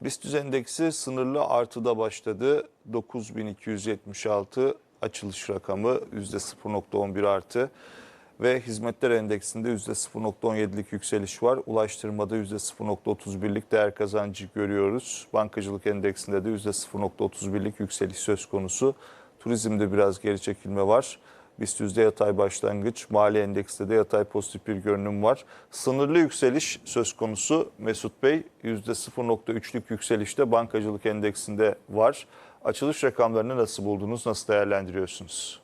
BIST endeksi sınırlı artıda başladı. 9276 açılış rakamı %0.11 artı ve hizmetler endeksinde %0.17'lik yükseliş var. Ulaştırmada %0.31'lik değer kazancı görüyoruz. Bankacılık endeksinde de %0.31'lik yükseliş söz konusu. Turizmde biraz geri çekilme var. BIST yatay başlangıç, mali endekste de yatay pozitif bir görünüm var. Sınırlı yükseliş söz konusu Mesut Bey yüzde 0.3'lük yükselişte bankacılık endeksinde var. Açılış rakamlarını nasıl buldunuz, nasıl değerlendiriyorsunuz?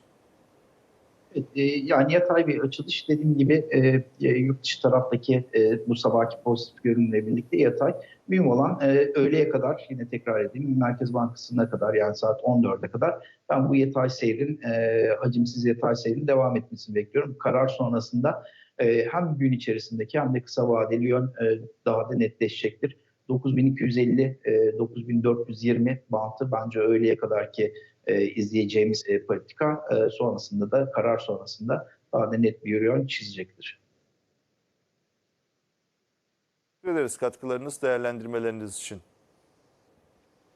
Evet, e, yani yatay bir açılış dediğim gibi e, e, yurt dışı taraftaki e, bu sabahki pozitif görünümle birlikte yatay. Mühim olan e, öğleye kadar yine tekrar edeyim Merkez Bankası'na kadar yani saat 14'e kadar ben bu yatay seyrin e, hacimsiz yatay seyrin devam etmesini bekliyorum. Karar sonrasında e, hem gün içerisindeki hem de kısa vadeli yön e, daha da netleşecektir. 9250 e, 9420 bantı bence öğleye kadar ki e, izleyeceğimiz e, politika e, sonrasında da karar sonrasında daha da net bir yön çizecektir. Teşekkür ederiz katkılarınız, değerlendirmeleriniz için.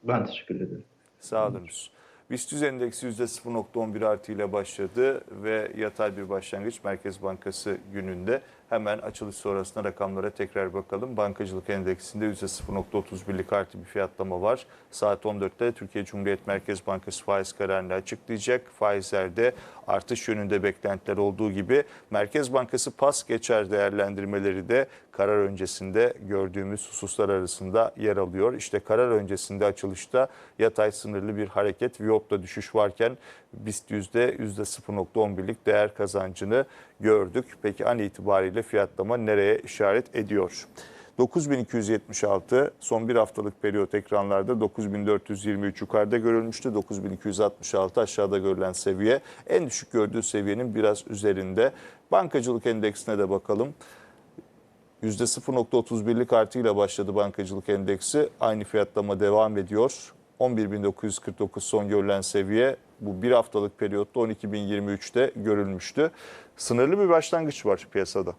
Ben teşekkür ederim. Sağ olunuz. BIST 100 endeksi %0.11 artı ile başladı ve yatay bir başlangıç Merkez Bankası gününde. Hemen açılış sonrasında rakamlara tekrar bakalım. Bankacılık endeksinde %0.31'lik artı bir fiyatlama var. Saat 14'te Türkiye Cumhuriyet Merkez Bankası faiz kararını açıklayacak. Faizlerde artış yönünde beklentiler olduğu gibi Merkez Bankası pas geçer değerlendirmeleri de karar öncesinde gördüğümüz hususlar arasında yer alıyor. İşte karar öncesinde açılışta yatay sınırlı bir hareket, Viyop'ta düşüş varken BIST yüzde 0.11'lik değer kazancını gördük. Peki an itibariyle fiyatlama nereye işaret ediyor? 9276 son bir haftalık periyot ekranlarda 9423 yukarıda görülmüştü. 9266 aşağıda görülen seviye. En düşük gördüğü seviyenin biraz üzerinde. Bankacılık endeksine de bakalım. %0.31'lik artıyla başladı bankacılık endeksi. Aynı fiyatlama devam ediyor. 11.949 son görülen seviye bu bir haftalık periyotta 12.023'te görülmüştü. Sınırlı bir başlangıç var piyasada.